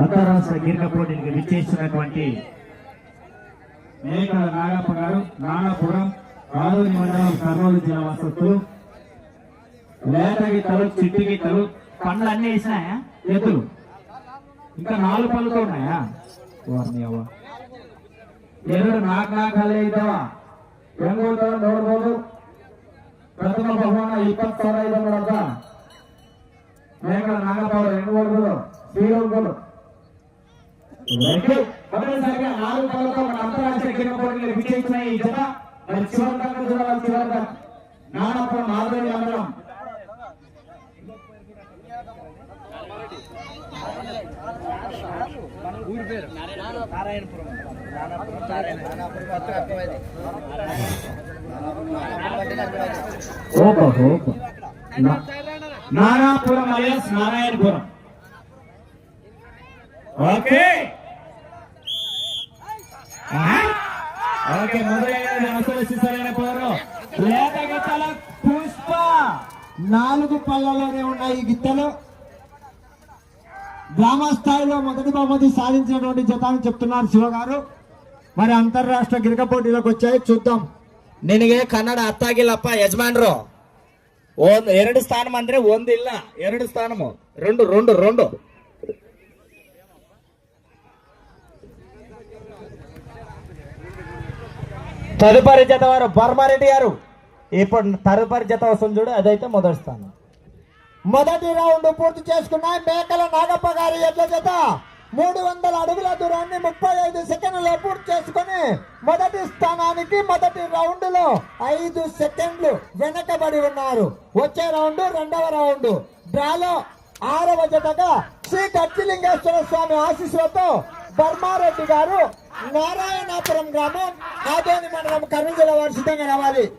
అంతరాష్ట్ర గిరిక పోటీలకు విచ్చేసినటువంటి మేకల నాగప్ప గారు నానాపురం రాజోలి మండలం కర్నూలు జిల్లా వసతులు లేత గీతలు చిట్టి గీతలు పండ్లు అన్ని వేసినాయా ఎద్దులు ఇంకా నాలుగు పళ్ళతో ఉన్నాయా వారిని అవ్వ ಎರಡು ನಾಲ್ಕು ನಾಲ್ಕು ಅಲ್ಲೇ ಇದ್ದಾವ ಹೆಂಗ್ ಹೋಗ್ತಾವ ನೋಡ್ಬೋದು ಪ್ರಥಮ ಬಹುಮಾನ ಇಪ್ಪತ್ತು ಸಾವಿರ ಇದೆ ನೋಡಪ್ಪ ಮೇಕಲ ನಾಗಪ್ಪ ಅವರು ಹೆಂಗ್ ನೋಡ್ಬೋದು ಸ್ಪೀಡ್ ಹೋಗ್ಬೋದು మొదటిసారిగా నాలుగు పనులతో మన అంతరాష్ట్రీయ క్రీడా పోటీలకు విజయించిన ఈ జత. మరి చివరి దాకా చూడాలి చివరి దాకా నానపురం మాధవి మండలం ఓపో ఓపో నారాపురం అలియాస్ నారాయణపురం. ఓకే ఆహా. పుష్ప. నాలుగు పళ్ళలోనే ఉన్నాయి ఈ గిత్తలు గ్రామ స్థాయిలో మొదటి బహుమతి సాధించినటువంటి జతాన్ని చెప్తున్నారు శివ గారు. మరి అంతర్రాష్ట్ర గిరిక పోటీలోకి వచ్చాయి చూద్దాం. నేనుగే కన్నడ అత్తాగిలప్ప యజమానరు ఓ ఎరడు స్థానం అందరే ఒంది ఇల్ల ఎరడు స్థానము. రెండు రెండు రెండు. తదుపరి జత వారు బర్మారెడ్డి గారు. ఇప్పుడు తదుపరి జత వస్తుంది చూడు అదైతే మొదటి స్థానం. మొదటి రౌండ్ పూర్తి చేసుకున్న మేకల నాగప్ప గారి ఎడ్ల జత. మూడు వందల అడుగుల దూరాన్ని ముప్పై ఐదు సెకండ్లలో పూర్తి చేసుకుని మొదటి స్థానానికి మొదటి రౌండ్లో ఐదు సెకండ్లు వెనకబడి ఉన్నారు. వచ్చే రౌండ్ రెండవ రౌండ్. డ్రాలో ఆరవ జతగా శ్రీ కచ్చిలింగేశ్వర స్వామి ఆశీస్సులతో బర్మారెడ్డి గారు నారాయణాపురం గ్రామం ఆదోని మండలం కర్నూలు జిల్లా వారు సిద్ధంగా రావాలి.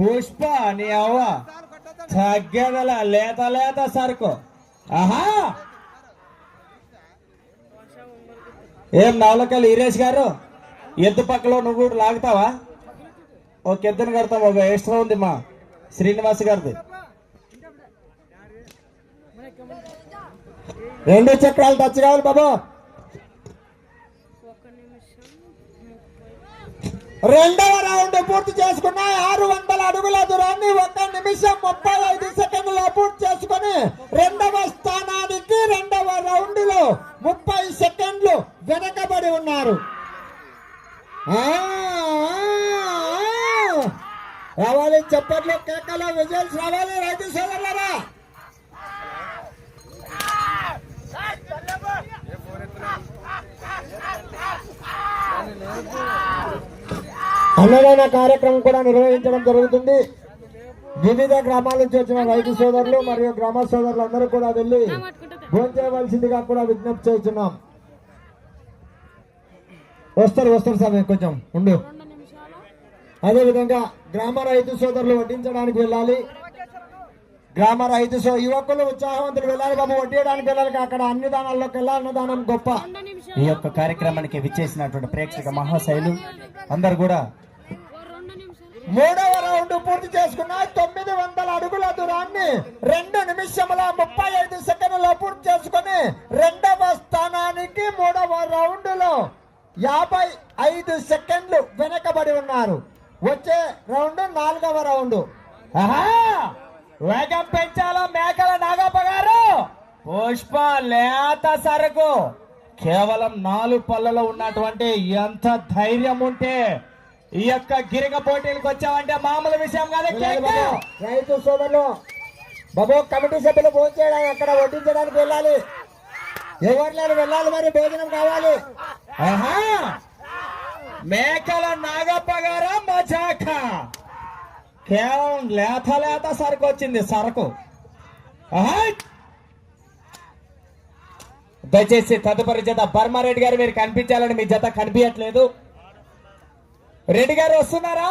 పుష్ప నీ అవ్వ. తగ్గదల లేత లేత సరుకు. ఆహా! ఏం నవలకల్ ఈరేష్ గారు? ఎద్దు పక్కలో నువ్వు కూడా లాగుతావా? ఒక ఎద్దును కడతావు ఒక ఎక్స్ట్రా ఉంది మా శ్రీనివాస్ గారిది. రెండు చక్రాలు టచ్ కావాలి బాబు. రెండవ రౌండ్ పూర్తి చేసుకున్న ఆరు వందల అడుగుల దూరాన్ని ఒక నిమిషం ముప్పై ఐదు సెకండ్ల పూర్తి చేసుకుని రెండవ స్థానానికి రెండవ రౌండ్లో ముప్పై సెకండ్లు వెనకబడి ఉన్నారు. రావాలి చప్పట్లు కేకలు విజయల్స్ రావాలి రైతు సోదరులరా. అన్నదాన కార్యక్రమం కూడా నిర్వహించడం జరుగుతుంది. వివిధ గ్రామాల నుంచి వచ్చిన రైతు సోదరులు మరియు గ్రామ సోదరులు అందరూ కూడా వెళ్ళి భోజనవలసిందిగా కూడా విజ్ఞప్తి చేస్తున్నాం. వస్తారు వస్తారు సార్ కొంచెం ఉండు. అదేవిధంగా గ్రామ రైతు సోదరులు వడ్డించడానికి వెళ్ళాలి. గ్రామ రైతు సో యువకులు ఉత్సాహవంతులు వెళ్ళాలి బాబు. వడ్డీయడానికి వెళ్ళాలి. అక్కడ అన్ని దానాల్లోకి వెళ్ళాలి అన్నదానం గొప్ప. ఈ యొక్క కార్యక్రమానికి విచ్చేసినటువంటి ప్రేక్షక మహాశైలు అందరు కూడా మూడవ రౌండ్ పూర్తి చేసుకున్న తొమ్మిది వందల అడుగుల దూరాన్ని రెండు నిమిషముల ముప్పై ఐదు సెకండ్లో పూర్తి చేసుకుని రెండవ స్థానానికి మూడవ రౌండ్లో యాభై ఐదు సెకండ్లు వెనకబడి ఉన్నారు. వచ్చే రౌండ్ నాలుగవ రౌండ్. ఆహా! వేగం పెంచాలా మేకల నాగప్ప గారు. పుష్ప లేత సరుకు. కేవలం నాలుగు పళ్ళలో ఉన్నటువంటి ఎంత ధైర్యం ఉంటే ఈ యొక్క గిరిగ పోటీలకు వచ్చామంటే మామూలు విషయం కాదు. రైతు సోదరులు బాబు కమిటీ సభ్యులు భోజనం చేయడానికి అక్కడ వడ్డించడానికి వెళ్ళాలి. ఎవరు లేరు వెళ్ళాలి మరి భోజనం కావాలి. మేకల నాగప్ప గారు మజాక. కేవలం లేత లేత సరుకు వచ్చింది సరుకు. దయచేసి తదుపరి జత బర్మారెడ్డి గారు మీరు కనిపించాలని మీ జత కనిపించట్లేదు. రెడ్డి గారు వస్తున్నారా?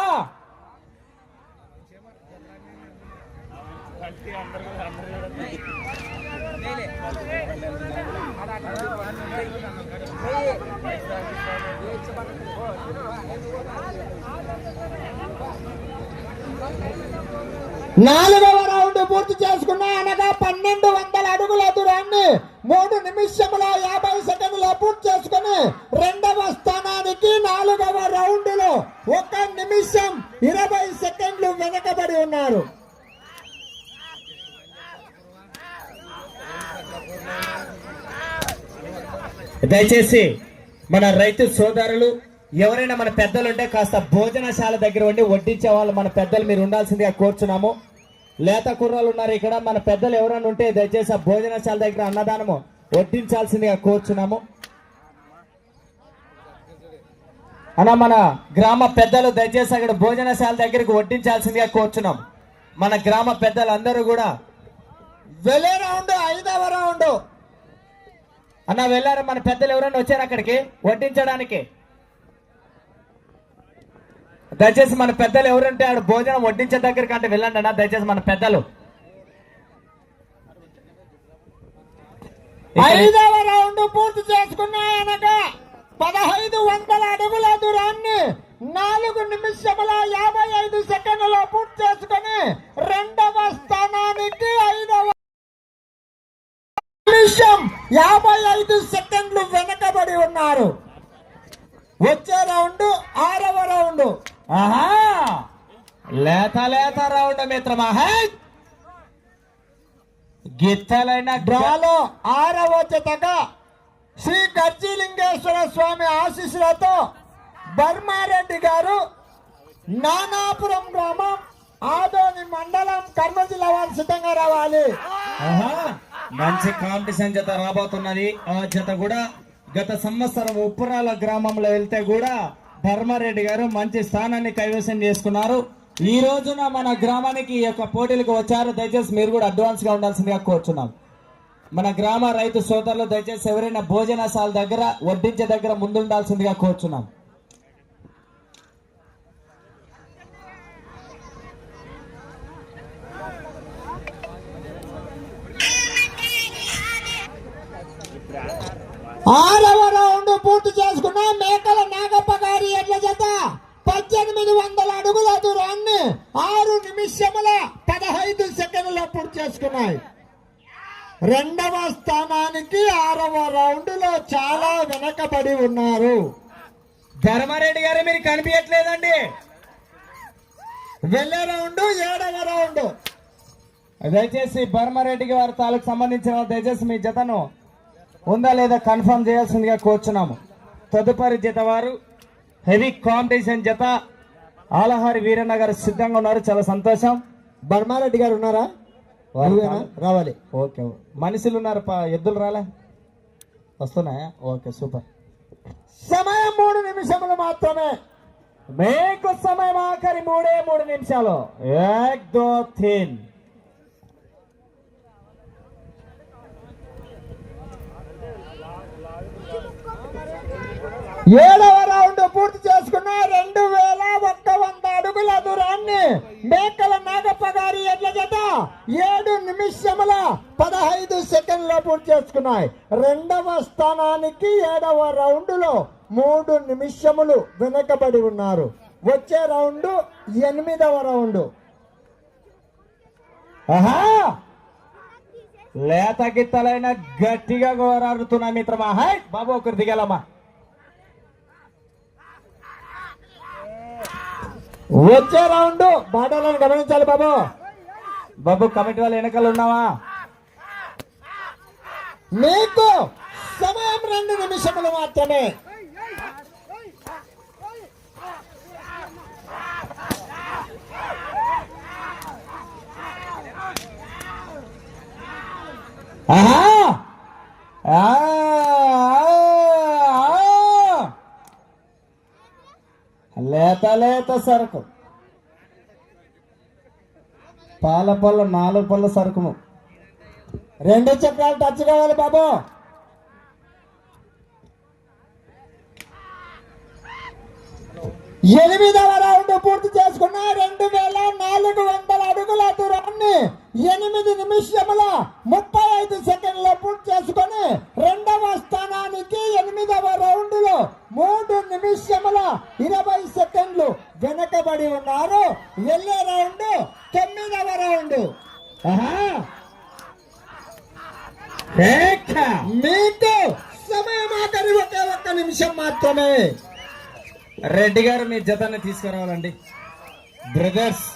నాలుగవ రౌండ్ పూర్తి చేసుకున్న అనగా పన్నెండు వందల అడుగుల దూరాన్ని మూడు నిమిషముల యాభై సెకండ్లో పూర్తి చేసుకుని రెండవ స్థానానికి నాలుగవ రౌండ్లో ఒక నిమిషం ఇరవై సెకండ్లు వెనకబడి ఉన్నారు. దయచేసి మన రైతు సోదరులు ఎవరైనా మన పెద్దలు ఉంటే కాస్త భోజనశాల దగ్గర ఉండి వడ్డించే వాళ్ళు మన పెద్దలు మీరు ఉండాల్సిందిగా కోరుచున్నాము. లేత కుర్రాలు ఉన్నారు ఇక్కడ. మన పెద్దలు ఎవరైనా ఉంటే దయచేసి ఆ భోజనశాల దగ్గర అన్నదానము వడ్డించాల్సిందిగా కోరుచున్నాము. అన్న మన గ్రామ పెద్దలు దయచేసి అక్కడ భోజనశాల దగ్గరికి వడ్డించాల్సిందిగా కోరుచున్నాం మన గ్రామ పెద్దలు అందరూ కూడా వెళ్ళే రౌండ్ ఐదవ రౌండ్. అన్న వెళ్ళారు? మన పెద్దలు ఎవరైనా వచ్చారు అక్కడికి? వడ్డించడానికి? దయచేసి మన పెద్దలు ఎవరుంటే ఆడ భోజనం వడ్డించే దగ్గరికి అంటే వెళ్ళండి అన్న దయచేసి మన పెద్దలు. ఐదవ రౌండ్ పూర్తి చేసుకున్నాయనగా పదహైదు వందల అడుగుల దూరాన్ని నాలుగు నిమిషముల యాభై ఐదు సెకండ్లలో పూర్తి చేసుకుని రెండవ స్థానానికి ఐదవ నిమిషం యాభై ఐదు సెకండ్లు వెనకబడి ఉన్నారు. వచ్చే రౌండ్ ఆరవ రౌండ్. లేత లేత రౌండ్ మిత్రమా! గిత్తలైన డ్రా డ్రాలో ఆరవ జతగా శ్రీ గర్జీలింగేశ్వర స్వామి ఆశీస్సులతో బర్మారెడ్డి గారు నానాపురం గ్రామం ఆదోని మండలం కర్నూలు జిల్లా వారు సిద్ధంగా రావాలి. మంచి కాంపిటీషన్ జత రాబోతున్నది. ఆ జత కూడా గత సంవత్సరం ఉప్పురాల గ్రామంలో వెళ్తే కూడా ధర్మారెడ్డి గారు మంచి స్థానాన్ని కైవసం చేసుకున్నారు. ఈ రోజున మన గ్రామానికి ఈ యొక్క పోటీలకు వచ్చారు. దయచేసి మీరు కూడా అడ్వాన్స్గా ఉండాల్సిందిగా కోరుచున్నాం. మన గ్రామ రైతు సోదరులు దయచేసి ఎవరైనా భోజనశాల దగ్గర వడ్డించే దగ్గర ముందుండాల్సిందిగా కోరుచున్నాం. ఆరవ రౌండ్ పూర్తి చేసుకున్న. మేకల నాగప్ప జత పద్దెనిమిది వందల అడుగుల దూరాన్ని ఆరు నిమిషముల పదహైదు సెకండ్ల పూర్తి చేసుకున్నాయి. రెండవ స్థానానికి ఆరవ రౌండ్లో చాలా వెనకబడి ఉన్నారు. ధర్మారెడ్డి గారు మీరు కనిపించట్లేదండి. వెళ్ళే రౌండ్ ఏడవ రౌండ్. దయచేసి బర్మారెడ్డి గారి తాలూకు సంబంధించిన దయచేసి మీ జతను ఉందా లేదా కన్ఫర్మ్ చేయాల్సిందిగా కోరుచున్నాము. తదుపరి జత వారు హెవీ కాంపిటీషన్ జత ఆలహారి వీరన్న గారు సిద్ధంగా ఉన్నారు. చాలా సంతోషం. బర్మారెడ్డి గారు ఉన్నారా. రావాలి. ఓకే. మనుషులు ఉన్నారు పా ఎద్దులు రాలే. వస్తున్నాయా? Okay super. సమయం మూడు నిమిషములు మాత్రమే. మీకు సమయం ఆఖరి మూడే మూడు నిమిషాలు. ఏక్ దో తీన్ ఏడవ రౌండ్ పూర్తి చేసుకున్న రెండు వేల ఒక్క వంద అడుగుల దూరాన్ని మేకల నాగప్ప గారి ఎడ్ల జత ఏడు నిమిషముల పదహైదు సెకండ్లో పూర్తి చేసుకున్నాయి. రెండవ స్థానానికి ఏడవ రౌండ్లో మూడు నిమిషములు వెనకబడి ఉన్నారు. వచ్చే రౌండ్ ఎనిమిదవ రౌండ్. ఆహా! లేత గిత్తలైన గట్టిగా గోరారుతున్నా మిత్రమా? హై బాబు ఒకరు దిగలమ్మా వచ్చే రౌండ్. బాటలను గమనించాలి బాబు. బాబు కమిటీ వాళ్ళు వెనకాల ఉన్నావా? మీకు సమయం రెండు నిమిషములు మాత్రమే. ఆహా ఆ, ఆ, ఆ. లేత లేత సరుకు. పాల పళ్ళు నాలుగు పళ్ళ సరుకును రెండు చక్రాలు టచ్ కావాలి బాబు. ఎనిమిదవ రౌండ్ పూర్తి చేసుకున్న రెండు వేల నాలుగు వందల అడుగుల దూరాన్ని ఎనిమిది నిమిషముల ముప్పై ఐదు సెకండ్ల పూర్తి చేసుకొని రెండవ స్థానానికి ఎనిమిదవ రౌండ్లో మూడు నిమిషముల ఇరవై సెకండ్లు వెనకబడి ఉన్నారు. వెళ్ళే రౌండ్ తొమ్మిదవ రౌండ్. మీకు సమయం ఆఖరి ఒకే ఒక్క నిమిషం మాత్రమే. రెడ్డి గారు మీ జతని తీసుకురావాలండి. బ్రదర్స్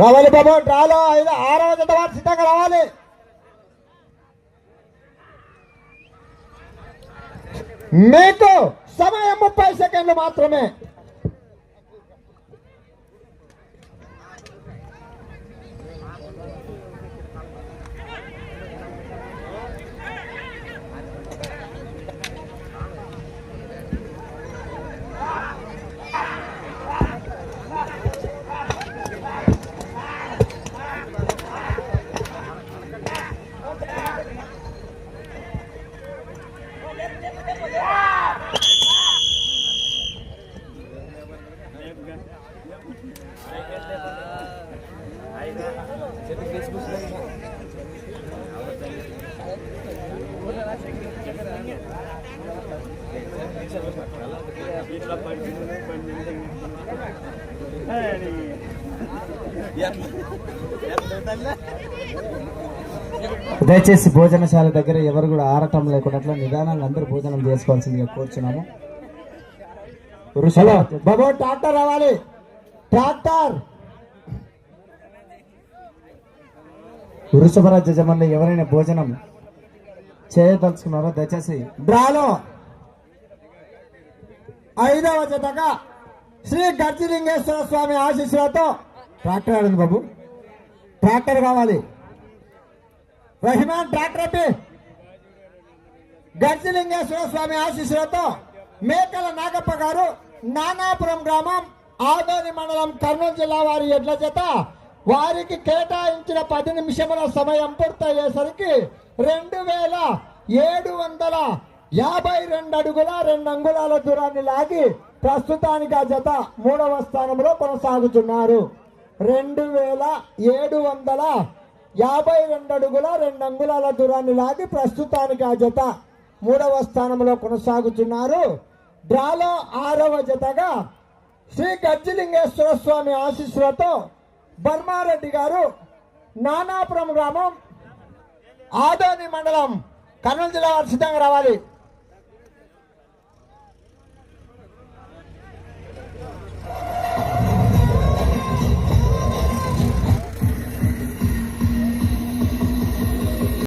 రావాలి బాబు డ్రాలో ఐదు ఆరవ జత వారు సిద్ధంగా రావాలి. మీకు సమయం ముప్పై సెకండ్లు మాత్రమే. దయచేసి భోజనశాల దగ్గర ఎవరు కూడా ఆరటం లేకుండా నిదానంగా అందరూ భోజనం చేసుకోవాల్సిందిగా కోరుచున్నాము. హలో బాబు ట్రాక్టర్ రావాలి. ట్రాక్టర్! వృషభరాజ జజమానులు ఎవరైనా భోజనం చేయదలుచుకున్నారో? దయచేసి డ్రాలో! ఐదవ జతగా శ్రీ గర్జిలింగేశ్వర స్వామి ఆశీస్సులతో ట్రాక్టర్ ఆడింది బాబు. ట్రాక్టర్ కావాలి. రహిమాన్ ట్రాక్టర్ అప్పి గర్జలింగేశ్వర స్వామి ఆశీస్సులతో మేకల నాగప్ప గారు నానాపురం గ్రామం ఆదోని మండలం కర్నూలు జిల్లా వారి ఎడ్ల చేత వారికి కేటాయించిన పది నిమిషముల సమయం పూర్తయ్యేసరికి రెండు వేల ఏడు వందల యాభై రెండు అడుగుల రెండు అంగుళాల దూరాన్ని లాగి ప్రస్తుతానికి ఆ జత మూడవ స్థానంలో కొనసాగుతున్నారు. రెండు వేల ఏడు వందల యాభై రెండు అడుగుల రెండు అంగుళాల దూరాన్ని లాగి ప్రస్తుతానికి ఆ జత మూడవ స్థానంలో కొనసాగుతున్నారు. డ్రాలో ఆరవ జతగా శ్రీ గజ్జిలింగేశ్వర స్వామి ఆశీస్సులతో బర్మారెడ్డి గారు నానాపురం గ్రామం ఆదోని మండలం కర్నూలు జిల్లా వారు సిద్ధంగా రావాలి.